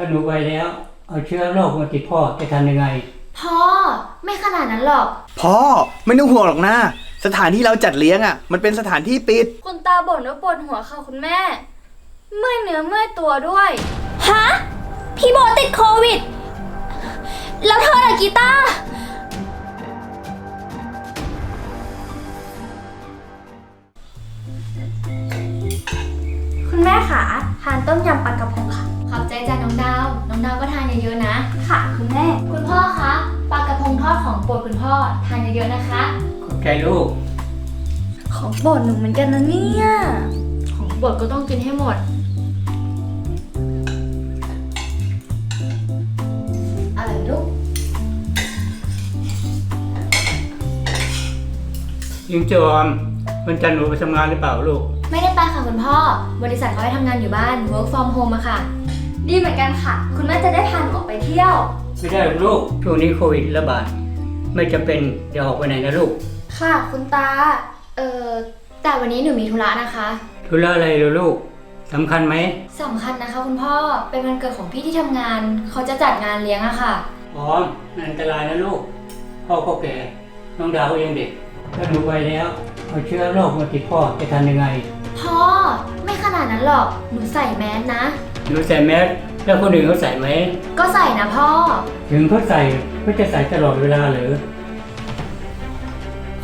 ถ้าหนูไปแล้ว เอาเชื้อโรคมาติดพ่อจะทำยังไง พ่อ ไม่ขนาดนั้นหรอก พ่อไม่ต้องห่วงหรอกนะ สถานที่เราจัดเลี้ยงอะ มันเป็นสถานที่ปิด คุณตาบ่นว่าปวดหัวค่ะคุณแม่ เมื่อยเนื้อเมื่อยตัวด้วย ฮะ พี่โบติดโควิด แล้วเธอล่ะกีตาร์คุณแม่ค่ะทานต้มยำปลากระพงค่ะ ขอบใจจ้ะน้องดาว น้องดาวก็ทานเยอะๆนะ ค่ะคุณแม่ คุณพ่อคะปลากระพงทอดของโปรดคุณพ่อทานเยอะๆนะคะ ขอบใจลูก ของโปรดหนูเหมือนกันนะเนี่ย ของโปรดก็ต้องกินให้หมดอะไรลูก ยิงจอมวันจันทร์หนูไปทำงานหรือเปล่าลูก ไม่ได้ไปค่ะคุณพ่อ บริษัทเขาให้ทำงานอยู่บ้าน work from home อะค่ะ ดีเหมือนกันค่ะ คุณแม่จะได้พาหนูออกไปเที่ยว ไม่ได้หรอกลูกช่วงนี้โควิดระบาดไม่จำเป็นอย่าออกไปไหนนะลูกค่ะ คุณตา เอ่อ แต่วันนี้หนูมีธุระนะคะธุระอะไรเหรอลูกสำคัญไหมสำคัญนะคะ คุณพ่อ เป็นวันเกิดของพี่ที่ทำงาน เขาจะจัดงานเลี้ยงอะค่ะ อ๋อมันอันตรายนะลูก พ่อก็แก่น้องดาวก็ยังเด็กถ้าหนูไปแล้วเอาเชื้อโรคมาติดพ่อจะทำยังไง พ่อ ไม่ขนาดนั้นหรอก หนูใส่แมสนะ หนูใส่แมสแล้วคนอื่นเขาใส่ไหม ก็ใส่นะพ่อ ถึงเขาใส่ก็จะใส่ตลอดเวลาหรือ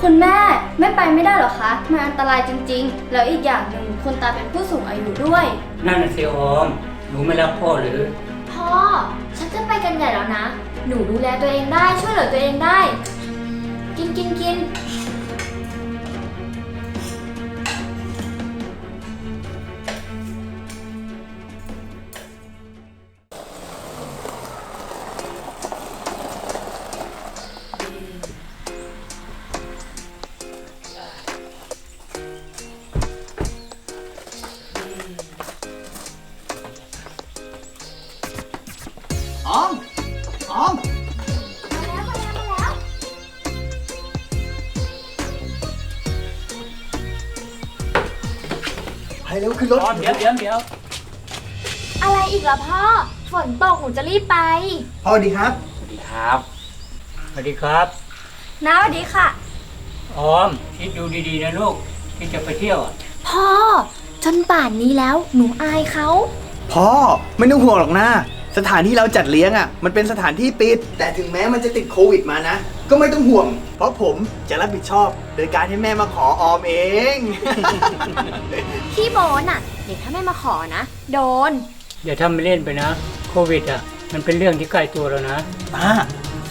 คุณแม่ไม่ไปไม่ได้หรอคะ มันอันตรายจริงๆ แล้วอีกอย่างหนึ่งคุณตาเป็นผู้สูงอายุด้วย นั่นน่ะสิออม หนูไม่รักพ่อหรือ พ่อ ฉันจะไปกันใหญ่แล้วนะ หนูดูแลตัวเองได้ช่วยเหลือตัวเองได้ กินกินกิน เร็วขึ้นรถอ๋อเดี๋ยวเดี๋ยวเดี๋ยวอะไรอีกล่ะพ่อ ฝนตกหนูจะรีบไป พ่อดีครับ สวัสดีครับสวัสดีครับนะสวัสดีค่ะ ออมคิดดูดีๆนะลูกที่จะไปเที่ยวอะพ่อ จนป่านนี้แล้วหนูอายเขา พ่อไม่ต้องห่วงหรอกนะ สถานที่เราจัดเลี้ยงอะ มันเป็นสถานที่ปิด แต่ถึงแม้มันจะติดโควิดมานะ ก็ไม่ต้องห่วง เพราะผมจะรับผิดชอบ โดยการให้แม่มาขอออมเอง พี่โบนอะ เดี๋ยวถ้าไม่มาขอนะ โดน อย่าทำไปเล่นไปนะ โควิดอะ มันเป็นเรื่องที่ใกล้ตัวแล้วนะ ป้า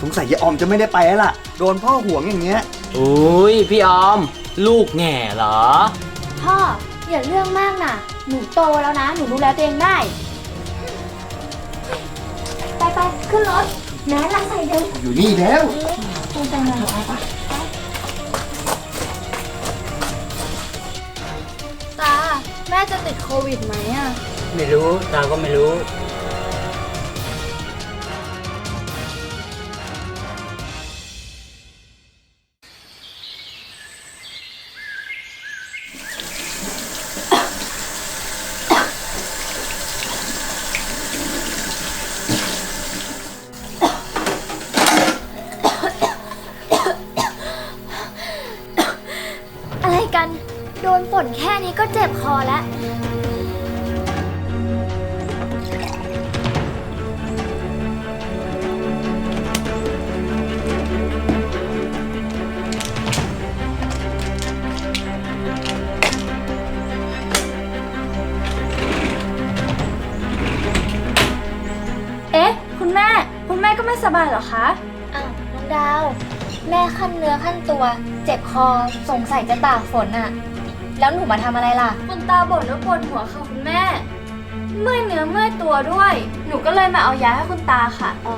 สงสัยยายออมจะไม่ได้ไปแล้วล่ะ โดนพ่อห่วงอย่างเงี้ย อุ้ยพี่ออม ลูกแง่เหรอ พ่ออย่าเรื่องมากนะหนูโตแล้วนะ หนูดูแลตัวเองได้ ขึ้นรถแม่ละใส่เดินอยู่นี่แล้วไปไปเลยไปตา แม่จะติดโควิดไหมอะ ไม่รู้ ตาก็ไม่รู้อะไร นฝนแค่นี้ก็เจ็บคอแล้ว เอ๊ะ คุณแม่ คุณแม่ก็ไม่สบายเหรอคะ อ้าวน้องดาว แม่ขั้นเนื้อขั้นตัว เจ็บคอสงสัยจะตากฝนอะ แล้วหนูมาทำอะไรล่ะ คุณตาบ่นว่าปวดหัวค่ะคุณแม่ เมื่อยเนื้อเมื่อยตัวด้วย หนูก็เลยมาเอายาให้คุณตาค่ะ อ๋อ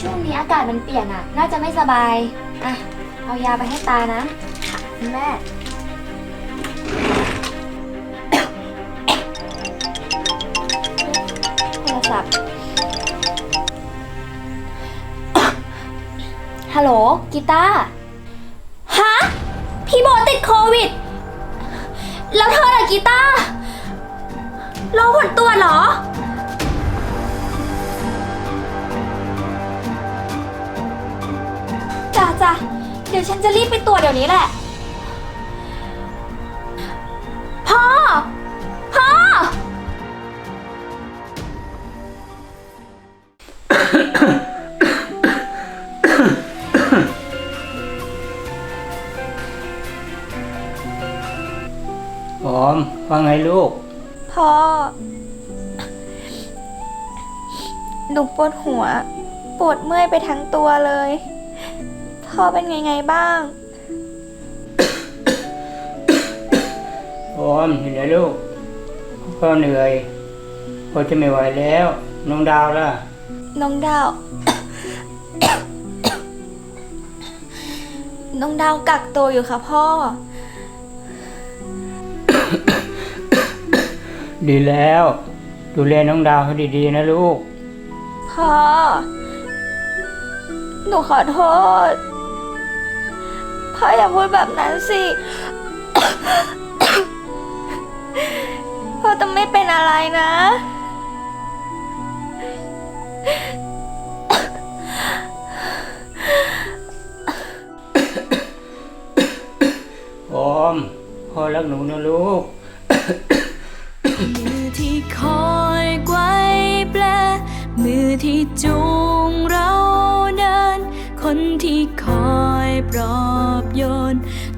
ช่วงนี้อากาศมันเปลี่ยนอะน่าจะไม่สบาย อะ เอายาไปให้ตานะ ค่ะคุณแม่ โทรศัพท์ ฮัลโหลกีตาร์ฮะ พี่โบติดโควิด แล้วเธอล่ะกีตาร์รอผลตัวเหรอ จ้าจ้าเดี๋ยวฉันจะรีบไปตรวจเดี๋ยวนี้แหละ พ่อ พ่อ หอมว่าไงลูก พ่อ หนูปวดหัว ปวดเมื่อยไปทั้งตัวเลย พ่อเป็นไงไงบ้างหอมเห็นไหมลูกพ่อเหนื่อยพ่อจะไม่ไหวแล้ว น้องดาวล่ะ น้องดาว น้องดาวกักตัวอยู่ค่ะพ่อ ดีแล้ว ดูแลน้องดาวให้ดีๆ นะลูก พ่อ หนูขอโทษ พ่ออย่าพูดแบบนั้นสิ พ่อต้องไม่เป็นอะไรนะ รักหนูนะลูกมือที่คอยไกวแปล มือที่จูงเราเดิน คนที่คอยปลอบโยน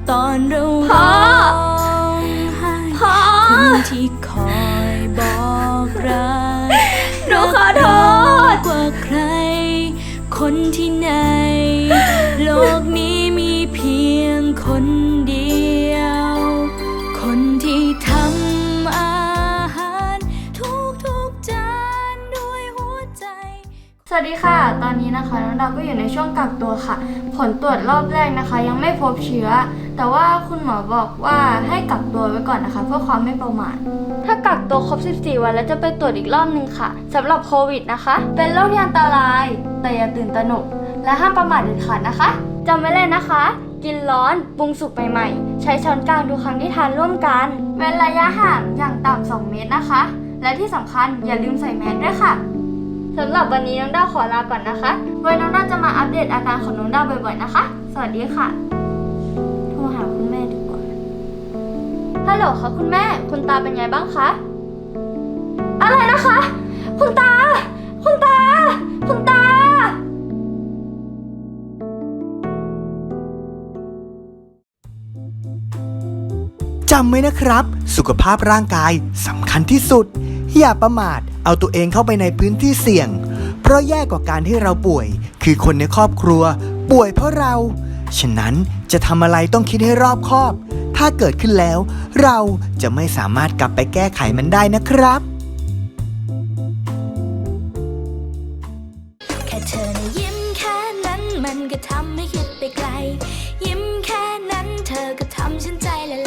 ตอนเราพ่อ วัสดีค่ะ ตอนนี้นะคะน้องดาวก็อยู่ในช่วงกักตัวค่ะ ผลตรวจรอบแรกนะคะ ยังไม่พบเชื้อ แต่ว่าคุณหมอบอกว่าให้กักตัวไว้ก่อนนะคะ เพื่อความไม่ประมาท ถ้ากักตัวครบ 14 วันแล้วจะไปตรวจอีกรอบนึงค่ะสำหรับโควิดนะคะ เป็นโรคที่อันตราย แต่อย่าตื่นตระหนก และห้ามประมาทเด็ดขาดนะคะจำไว้เลยนะคะ กินร้อนปรุงสุกใหม่ๆ ใช้ช้อนกลางทุกครั้งที่ทานร่วมกัน เว้นระยะห่างอย่างต่ำ2เมตรนะคะ และที่สำคัญอย่าลืมใส่แมสด้วยค่ะ สำหรับวันนี้น้องดาวขอลาก่อนนะคะไว้น้องดาวจะมาอัปเดตอาการของน้องดาวบ่อยๆนะคะ สวัสดีค่ะ โทรหาคุณแม่ดีกว่า ฮัลโหลค่ะคุณแม่ คุณตาเป็นไงบ้างคะ อะไรนะคะ คุณตา คุณตา คุณตา จำไว้นะครับ สุขภาพร่างกายสำคัญที่สุด อย่าประมาท เอาตัวเองเข้าไปในพื้นที่เสี่ยง เพราะแย่กว่าการที่เราป่วย คือคนในครอบครัว ป่วยเพราะเรา ฉะนั้นจะทำอะไรต้องคิดให้รอบคอบ ถ้าเกิดขึ้นแล้ว เราจะไม่สามารถกลับไปแก้ไขมันได้นะครับแค่เธอนะยิ้มแค่นั้นมันก็ทำให้คิดไปไกล ยิ้มแค่นั้นเธอก็ทำฉันใจละลาย